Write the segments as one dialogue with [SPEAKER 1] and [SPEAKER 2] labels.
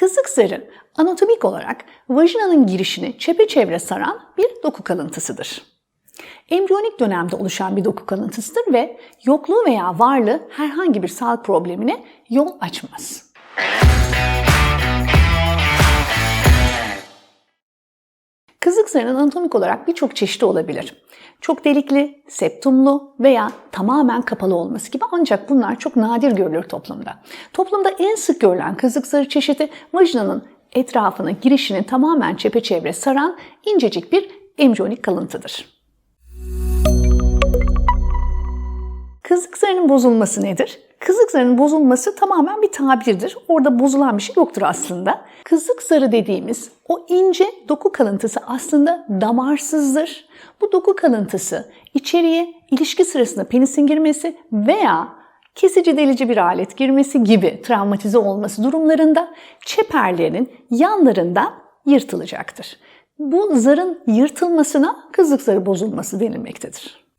[SPEAKER 1] Kızlık zarı anatomik olarak vajinanın girişini çepeçevre saran bir doku kalıntısıdır. Embriyonik dönemde oluşan bir doku kalıntısıdır ve yokluğu veya varlığı herhangi bir sağlık problemine yol açmaz. Kızlık zarının anatomik olarak birçok çeşidi olabilir. Çok delikli, septumlu veya tamamen kapalı olması gibi ancak bunlar çok nadir görülür toplumda. Toplumda en sık görülen kızlık zarı çeşidi vajinanın etrafına girişini tamamen çepeçevre saran incecik bir embriyonik kalıntıdır. Kızlık zarının bozulması nedir? Kızlık zarının bozulması tamamen bir tabirdir. Orada bozulan bir şey yoktur aslında. Kızlık zarı dediğimiz o ince doku kalıntısı aslında damarsızdır. Bu doku kalıntısı içeriye ilişki sırasında penisin girmesi veya kesici delici bir alet girmesi gibi travmatize olması durumlarında çeperlerinin yanlarında yırtılacaktır. Bu zarın yırtılmasına kızlık zarı bozulması denilmektedir.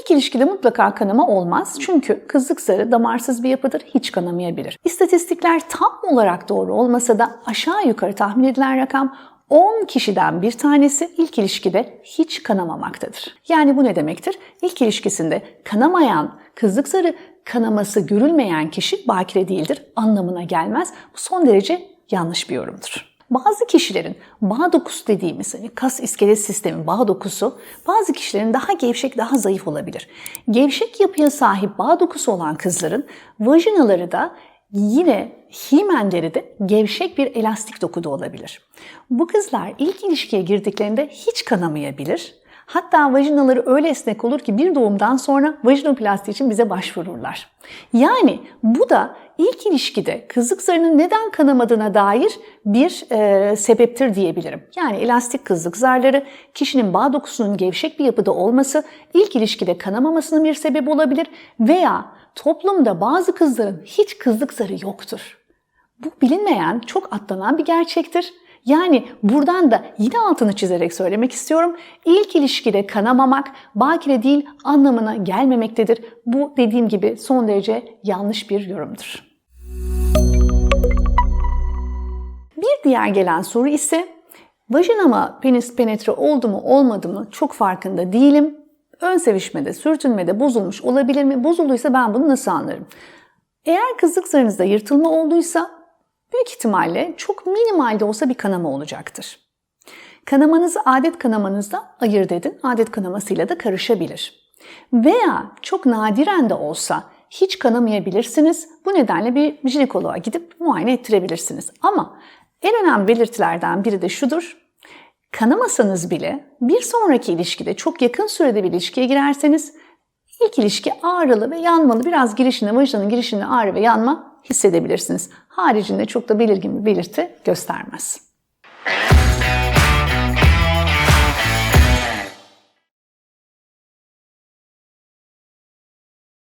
[SPEAKER 1] İlk ilişkide mutlaka kanama olmaz çünkü kızlık zarı damarsız bir yapıdır, hiç kanamayabilir. İstatistikler tam olarak doğru olmasa da aşağı yukarı tahmin edilen rakam 10 kişiden bir tanesi ilk ilişkide hiç kanamamaktadır. Yani bu ne demektir? İlk ilişkisinde kanamayan kızlık zarı kanaması görülmeyen kişi bakire değildir anlamına gelmez. Bu son derece yanlış bir yorumdur. Bazı kişilerin bağ dokusu dediğimiz hani kas iskelet sistemi bağ dokusu bazı kişilerin daha gevşek daha zayıf olabilir. Gevşek yapıya sahip bağ dokusu olan kızların vajinaları da yine himenleri de gevşek bir elastik dokuda olabilir. Bu kızlar ilk ilişkiye girdiklerinde hiç kanamayabilir. Hatta vajinaları öyle esnek olur ki bir doğumdan sonra vajinoplasti için bize başvururlar. Yani bu da ilk ilişkide kızlık zarının neden kanamadığına dair bir e, sebeptir diyebilirim. Yani elastik kızlık zarları kişinin bağ dokusunun gevşek bir yapıda olması ilk ilişkide kanamamasının bir sebep olabilir veya toplumda bazı kızların hiç kızlık zarı yoktur. Bu bilinmeyen, çok atlanan bir gerçektir. Yani buradan da yine altını çizerek söylemek istiyorum. İlk ilişkide kanamamak bakire değil anlamına gelmemektedir. Bu dediğim gibi son derece yanlış bir yorumdur. Bir diğer gelen soru ise vajinama penis penetre oldu mu olmadı mı çok farkında değilim. Ön sevişmede, sürtünmede bozulmuş olabilir mi? Bozulduysa ben bunu nasıl anlarım? Eğer kızlık zarınızda yırtılma olduysa büyük ihtimalle çok minimal de olsa bir kanama olacaktır. Kanamanızı adet kanamanızda ayırt edin. Adet kanamasıyla da karışabilir. Veya çok nadiren de olsa hiç kanamayabilirsiniz. Bu nedenle bir jinekoloğa gidip muayene ettirebilirsiniz. Ama en önemli belirtilerden biri de şudur. Kanamasanız bile bir sonraki ilişkide çok yakın sürede bir ilişkiye girerseniz ilk ilişki ağrılı ve yanmalı biraz girişinde, vajinanın girişinde ağrı ve yanma hissedebilirsiniz. Haricinde çok da belirgin bir belirti göstermez.